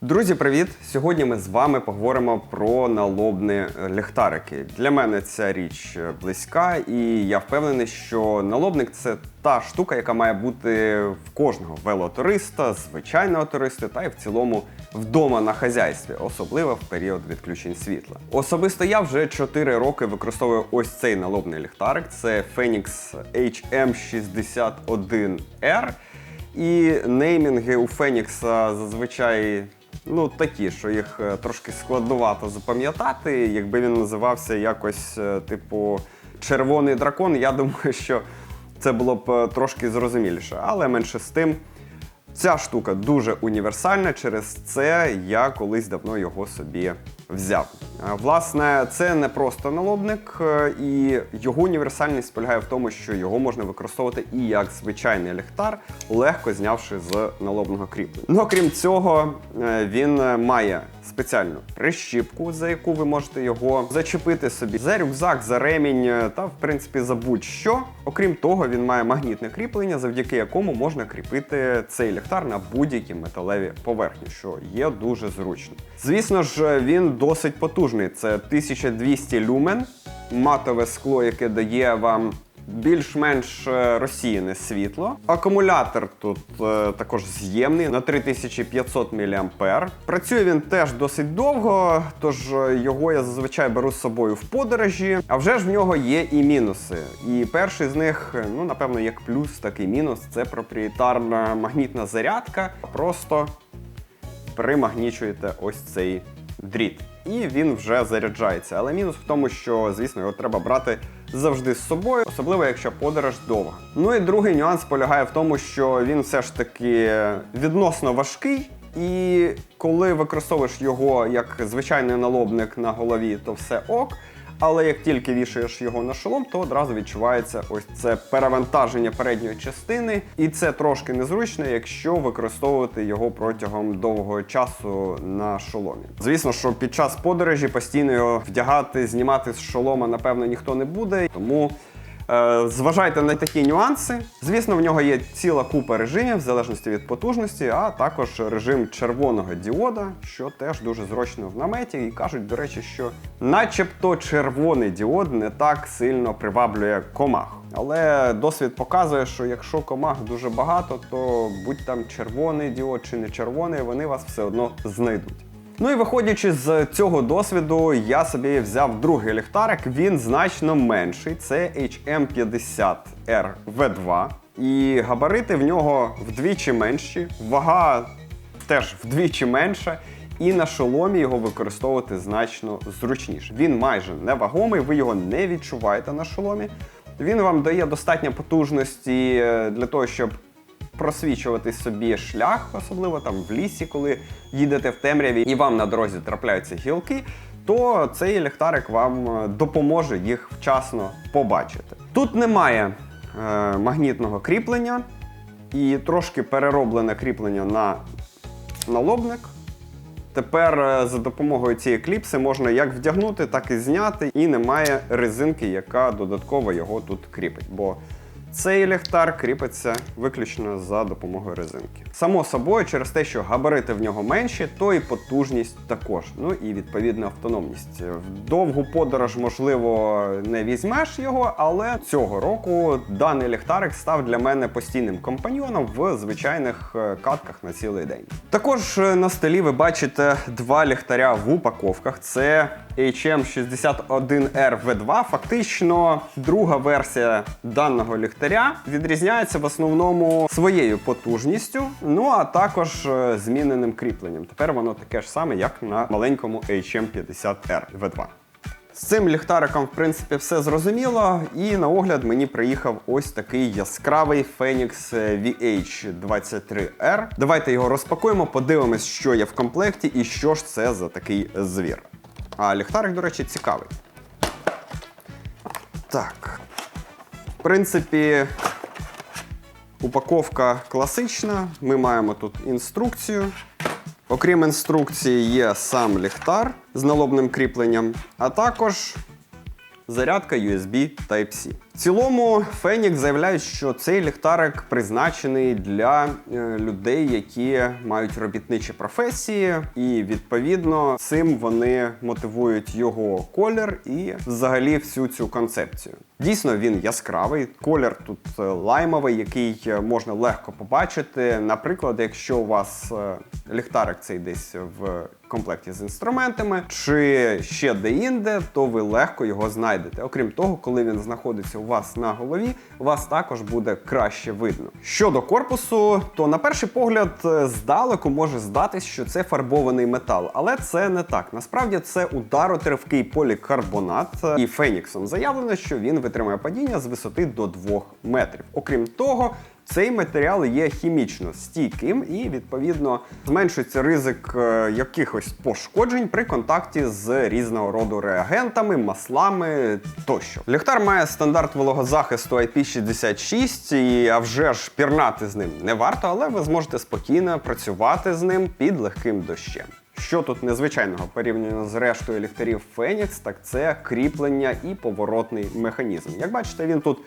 Друзі, привіт! Сьогодні ми з вами поговоримо про налобні ліхтарики. Для мене ця річ близька, і я впевнений, що налобник це та штука, яка має бути в кожного велотуриста, звичайного туриста, та й в цілому вдома на хазяйстві, особливо в період відключень світла. Особисто я вже 4 роки використовую ось цей налобний ліхтарик. Це Phoenix HM61R. І неймінги у Фенікса зазвичай ну, такі, що їх е, трошки складновато запам'ятати. Якби він називався якось, е, типу, Червоний дракон, я думаю, що це було б е, трошки зрозуміліше. Але менше з тим, ця штука дуже універсальна. Через це я колись давно його собі взяв. Е, Власне, це не просто налобник, е, і його універсальність полягає в тому, що його можна використовувати і як звичайний ліхтар, легко знявши з налобного кріплення. Ну, окрім цього, е, він має спеціальну прищіпку, за яку ви можете його зачепити собі за рюкзак, за ремінь е, та, в принципі, за будь-що. Окрім того, він має магнітне кріплення, завдяки якому можна кріпити цей ліхтар на будь-які металеві поверхні, що є дуже зручно. Звісно ж, він досить потужний. Це 1200 люмен, матове скло, яке дає вам більш-менш е, розсіяне світло. Акумулятор тут е, також з'ємний на 3500 мА. Працює він теж досить довго, тож е, його я зазвичай беру з собою в подорожі. А вже ж в нього є і мінуси. І перший з них, е, ну напевно, як плюс, так і мінус це проприєтарна магнітна зарядка. Просто примагнічуєте ось цей дріт. І він вже заряджається. Але мінус в тому, що, звісно, його треба брати завжди з собою, особливо якщо подорож довга. Ну і другий нюанс полягає в тому, що він все ж таки відносно важкий. І коли використовуєш його як звичайний налобник на голові, то все ок. Але як тільки вішаєш його на шолом, то одразу відчувається ось це перевантаження передньої частини, і це трошки незручно, якщо використовувати його протягом довгого часу на шоломі. Звісно, що під час подорожі постійно його вдягати, знімати з шолома, напевно, ніхто не буде, тому. Е, Зважайте на такі нюанси. Звісно, в нього є ціла купа режимів в залежності від потужності, а також режим червоного діода, що теж дуже зручно в наметі. І кажуть, до речі, що начебто червоний діод не так сильно приваблює комах. Але досвід показує, що якщо комах дуже багато, то будь там червоний діод чи не червоний, вони вас все одно знайдуть. Ну і виходячи з цього досвіду, я собі взяв другий ліхтарик. Він значно менший. Це HM50R V2. І габарити в нього вдвічі менші, вага теж вдвічі менша. І на шоломі його використовувати значно зручніше. Він майже невагомий, ви його не відчуваєте на шоломі. Він вам дає достатньо потужності е, для того, щоб просвічувати собі шлях, особливо там в лісі, коли їдете в темряві і вам на дорозі трапляються гілки, то цей ліхтарик вам е, допоможе їх вчасно побачити. Тут немає е, магнітного кріплення і трошки перероблене кріплення на налобник. Тепер е, за допомогою цієї кліпси можна як вдягнути, так і зняти, і немає резинки, яка додатково його тут кріпить. Бо цей ліхтар кріпиться виключно за допомогою резинки. Само собою, через те, що габарити в нього менші, то і потужність також. Ну і відповідна автономність. В довгу подорож, можливо, не візьмеш його, але цього року даний ліхтарик став для мене постійним компаньйоном в звичайних е, катках на цілий день. Також е, на столі ви бачите два ліхтаря в упаковках. Це HM61R V2. Фактично, друга версія даного ліхтаря відрізняється в основному своєю потужністю, ну а також е, зміненим кріпленням. Тепер воно таке ж саме, як на маленькому HM50R V2. З цим ліхтариком, в принципі, все зрозуміло. І на огляд мені приїхав ось такий яскравий Phoenix VH23R. Давайте його розпакуємо, подивимось, що є в комплекті і що ж це за такий звір. А ліхтарик, до речі, цікавий. Так. В принципі, упаковка класична. Ми маємо тут інструкцію. Окрім інструкції, є сам ліхтар з налобним кріпленням, а також зарядка USB Type-C. Цілому, Фенікс заявляють, що цей ліхтарик призначений для е, людей, які мають робітничі професії, і відповідно цим вони мотивують його колір і взагалі всю цю концепцію. Дійсно, він яскравий. Колір тут е, лаймовий, який е, можна легко побачити. Наприклад, якщо у вас ліхтарик цей десь в комплекті з інструментами, чи ще де-інде, то ви легко його знайдете. Окрім того, коли він знаходиться у вас на голові, вас також буде краще видно. Щодо корпусу, то на перший погляд е, здалеку може здатись, що це фарбований метал, але це не так. Насправді це ударотривкий полікарбонат, і Феніксом заявлено, що він витримує падіння з висоти до 2 метрів. Окрім того, цей матеріал є хімічно стійким і, відповідно, зменшується ризик е, якихось пошкоджень при контакті з різного роду реагентами, маслами тощо. Ліхтар має стандарт вологозахисту IP66, і а вже ж пірнати з ним не варто, але ви зможете спокійно працювати з ним під легким дощем. Що тут незвичайного порівняно з рештою ліхтарів Phoenix, так це кріплення і поворотний механізм. Як бачите, він тут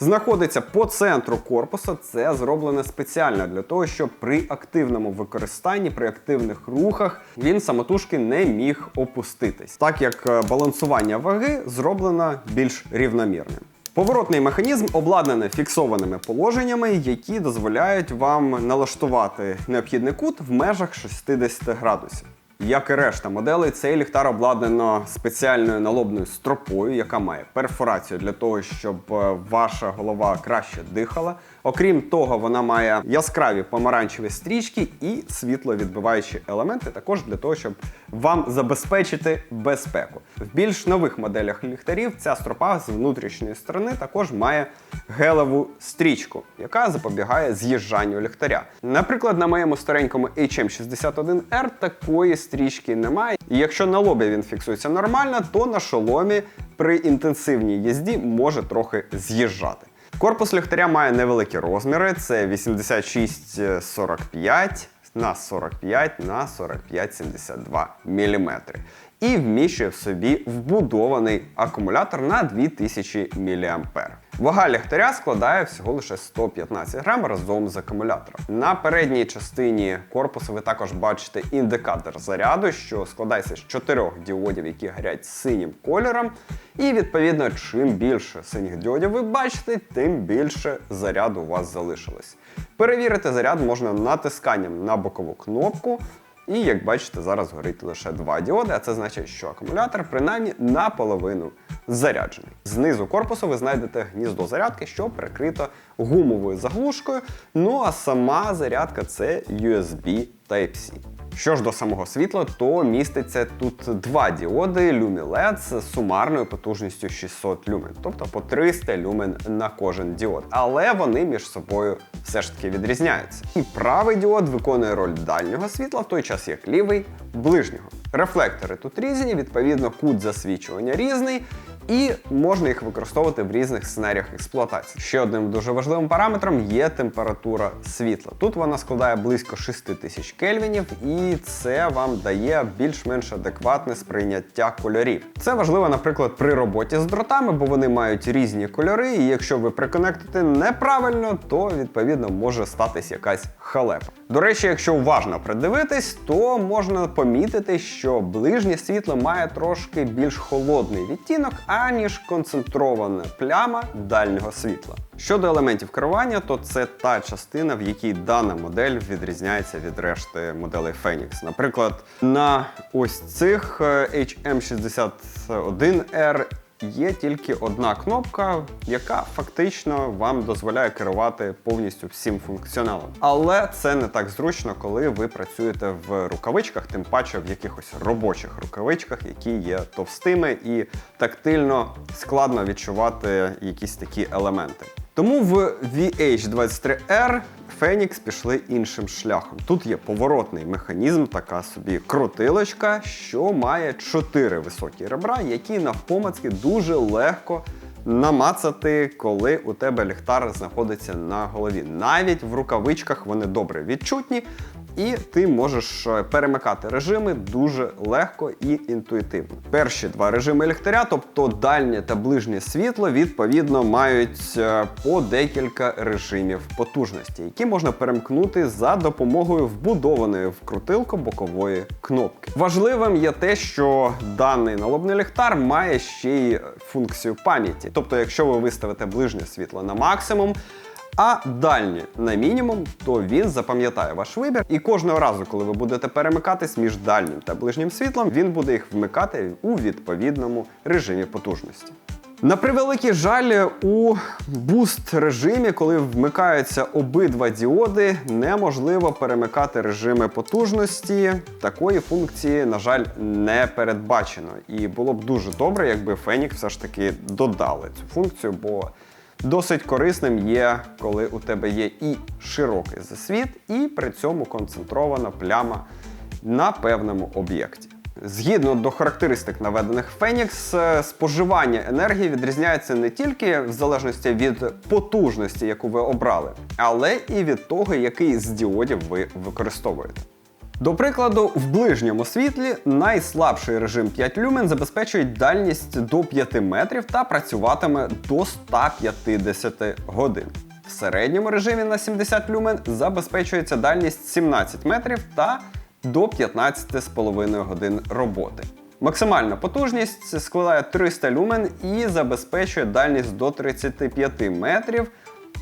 знаходиться по центру корпуса. Це зроблено спеціально для того, щоб при активному використанні, при активних рухах він самотужки не міг опуститись, так як е, балансування ваги зроблено більш рівномірним. Поворотний механізм обладнаний фіксованими положеннями, які дозволяють вам налаштувати необхідний кут в межах 60 градусів. Як і решта моделей, цей ліхтар обладнано спеціальною налобною стропою, яка має перфорацію для того, щоб е, ваша голова краще дихала. Окрім того, вона має яскраві помаранчеві стрічки і світловідбиваючі елементи, також для того, щоб вам забезпечити безпеку. В більш нових моделях ліхтарів ця стропа з внутрішньої сторони також має гелеву стрічку, яка запобігає з'їжджанню ліхтаря. Наприклад, на моєму старенькому HM61R такої стрічки немає. І якщо на лобі він фіксується нормально, то на шоломі при інтенсивній їзді може трохи з'їжджати. Корпус ліхтаря має невеликі розміри: це 86-45 на 45 на 45-72 мм. І вміщує в собі вбудований акумулятор на 2000 мА. Вага ліхтаря складає всього лише 115 грам разом з акумулятором. На передній частині корпусу ви також бачите індикатор заряду, що складається з чотирьох діодів, які горять синім кольором. І відповідно, чим більше синіх діодів ви бачите, тим більше заряду у вас залишилось. Перевірити заряд можна натисканням на бокову кнопку. І як бачите, зараз горить лише два діоди, а це значить, що акумулятор принаймні наполовину заряджений. Знизу корпусу ви знайдете гніздо зарядки, що прикрито гумовою заглушкою. Ну а сама зарядка це USB Type-C. Що ж до самого світла, то міститься тут два діоди LumiLED з сумарною потужністю 600 люмен, тобто по 300 люмен на кожен діод. Але вони між собою все ж таки відрізняються. І правий діод виконує роль дальнього світла, в той час як лівий ближнього. Рефлектори тут різні, відповідно, кут засвічування різний. І можна їх використовувати в різних сценаріях експлуатації. Ще одним дуже важливим параметром є температура світла. Тут вона складає близько 6000 кельвінів, і це вам дає більш-менш адекватне сприйняття кольорів. Це важливо, наприклад, при роботі з дротами, бо вони мають різні кольори, і якщо ви приконектите неправильно, то відповідно може статись якась халепа. До речі, якщо уважно придивитись, то можна помітити, що ближнє світло має трошки більш холодний відтінок, аніж концентрована пляма дальнього світла. Щодо елементів керування, то це та частина, в якій дана модель відрізняється від решти моделей Phoenix. Наприклад, на ось цих е, HM61R є тільки одна кнопка, яка фактично вам дозволяє керувати повністю всім функціоналом. Але це не так зручно, коли ви працюєте в рукавичках, тим паче в якихось робочих рукавичках, які є товстими і тактильно складно відчувати якісь такі елементи. Тому в VH23R Phoenix пішли іншим шляхом. Тут є поворотний механізм, така собі крутилочка, що має чотири високі ребра, які навпомацьки дуже легко намацати, коли у тебе ліхтар знаходиться на голові. Навіть в рукавичках вони добре відчутні. І ти можеш е, перемикати режими дуже легко і інтуїтивно. Перші два режими ліхтаря, тобто дальнє та ближнє світло, відповідно мають е, по декілька режимів потужності, які можна перемкнути за допомогою вбудованої в крутилку бокової кнопки. Важливим є те, що даний налобний ліхтар має ще й функцію пам'яті. Тобто, якщо ви виставите ближнє світло на максимум, а дальнє на мінімум, то він запам'ятає ваш вибір. І кожного разу, коли ви будете перемикатись між дальнім та ближнім світлом, він буде їх вмикати у відповідному режимі потужності. На превеликий жаль, у буст режимі, коли вмикаються обидва діоди, неможливо перемикати режими потужності. Такої функції, на жаль, не передбачено. І було б дуже добре, якби Фенік все ж таки додали цю функцію, бо досить корисним є, коли у тебе є і широкий засвіт, і при цьому концентрована пляма на певному об'єкті. Згідно до характеристик наведених Phoenix, е, споживання енергії відрізняється не тільки в залежності від потужності, яку ви обрали, але і від того, який з діодів ви використовуєте. До прикладу, в ближньому світлі найслабший режим 5 люмен забезпечує дальність до 5 метрів та працюватиме до 150 годин. В середньому режимі на 70 люмен забезпечується дальність 17 метрів та до 15,5 годин роботи. Максимальна потужність складає 300 люмен і забезпечує дальність до 35 метрів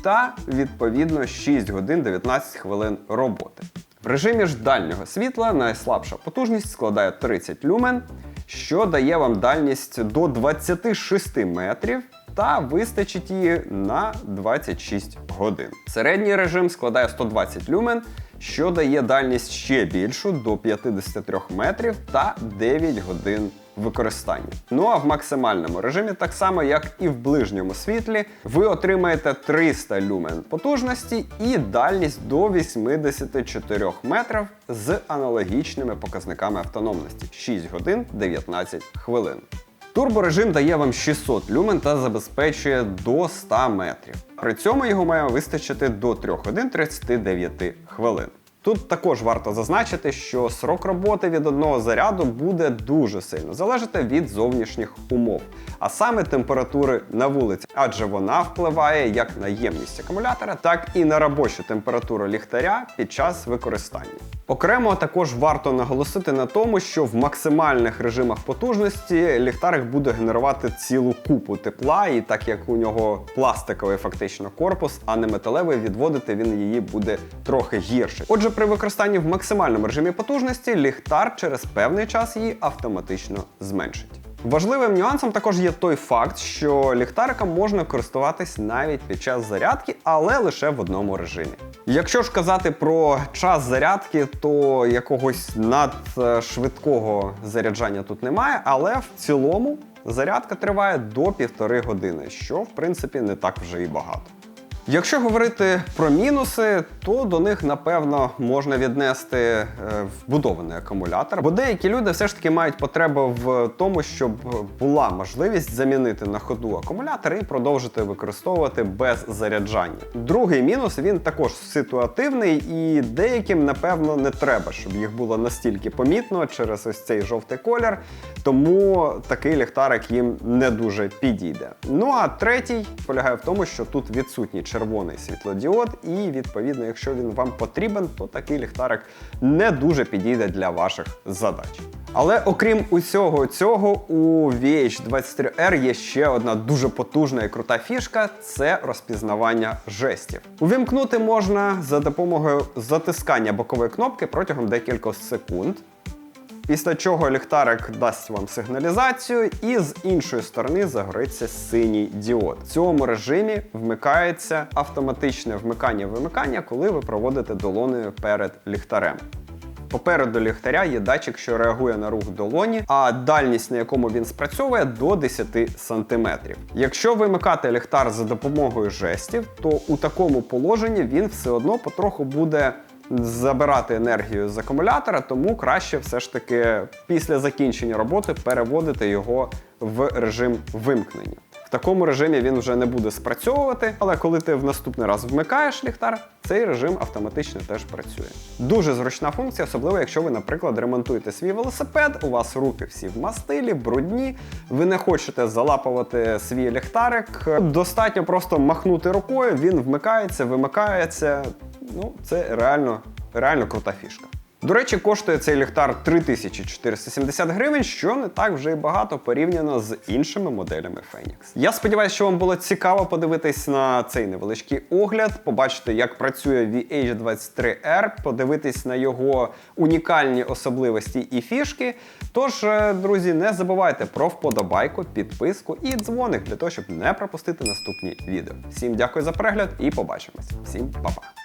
та відповідно 6 годин 19 хвилин роботи. В режимі ж дальнього світла найслабша потужність складає 30 люмен, що дає вам дальність до 26 метрів та вистачить її на 26 годин. Середній режим складає 120 люмен, що дає дальність ще більшу до 53 метрів та 9 годин використання. Ну а в максимальному режимі, так само як і в ближньому світлі, ви отримаєте 300 люмен потужності і дальність до 84 метрів з аналогічними показниками автономності 6 годин 19 хвилин. Турборежим дає вам 600 люмен та забезпечує до 100 метрів. При цьому його має вистачити до 3 годин 39 хвилин. Тут також варто зазначити, що срок роботи від одного заряду буде дуже сильно залежати від зовнішніх умов, а саме температури на вулиці, адже вона впливає як на ємність акумулятора, так і на робочу температуру ліхтаря під час використання. Окремо також варто наголосити на тому, що в максимальних режимах потужності ліхтарик буде генерувати цілу купу тепла, і так як у нього пластиковий фактично корпус, а не металевий, відводити він її буде трохи гірше. Отже, при використанні в максимальному режимі потужності ліхтар через певний час її автоматично зменшить. Важливим нюансом також є той факт, що ліхтариком можна користуватись навіть під час зарядки, але лише в одному режимі. Якщо ж казати про час зарядки, то якогось надшвидкого заряджання тут немає, але в цілому зарядка триває до півтори години, що в принципі не так вже і багато. Якщо говорити про мінуси, то до них напевно можна віднести е, вбудований акумулятор, бо деякі люди все ж таки мають потребу в тому, щоб була можливість замінити на ходу акумулятор і продовжити використовувати без заряджання. Другий мінус він також ситуативний, і деяким, напевно, не треба, щоб їх було настільки помітно через ось цей жовтий колір. Тому такий ліхтарик їм не дуже підійде. Ну а третій полягає в тому, що тут відсутній червоний світлодіод, і відповідно, якщо він вам потрібен, то такий ліхтарик не дуже підійде для ваших задач. Але окрім усього цього, у VH23R є ще одна дуже потужна і крута фішка це розпізнавання жестів. Увімкнути можна за допомогою затискання бокової кнопки протягом декількох секунд. Після чого ліхтарик дасть вам сигналізацію, і з іншої сторони загориться синій діод. В цьому режимі вмикається автоматичне вмикання-вимикання, коли ви проводите долонею перед ліхтарем. Попереду ліхтаря є датчик, що реагує на рух долоні, а дальність, на якому він спрацьовує, до 10 см. Якщо вимикати ліхтар за допомогою жестів, то у такому положенні він все одно потроху буде забирати енергію з акумулятора, тому краще все ж таки після закінчення роботи переводити його в режим вимкнення. В такому режимі він вже не буде спрацьовувати, але коли ти в наступний раз вмикаєш ліхтар, цей режим автоматично теж працює. Дуже зручна функція, особливо якщо ви, наприклад, ремонтуєте свій велосипед, у вас руки всі в мастилі, брудні, ви не хочете залапувати свій ліхтарик. Достатньо просто махнути рукою, він вмикається, вимикається. Ну, це реально, реально крута фішка. До речі, коштує цей ліхтар 3470 гривень, що не так вже й багато порівняно з іншими моделями Phoenix. Я сподіваюся, що вам було цікаво подивитись на цей невеличкий огляд, побачити, як працює VH23R, подивитись на його унікальні особливості і фішки. Тож, е, друзі, не забувайте про вподобайку, підписку і дзвоник для того, щоб не пропустити наступні відео. Всім дякую за перегляд і побачимось. Всім па-па!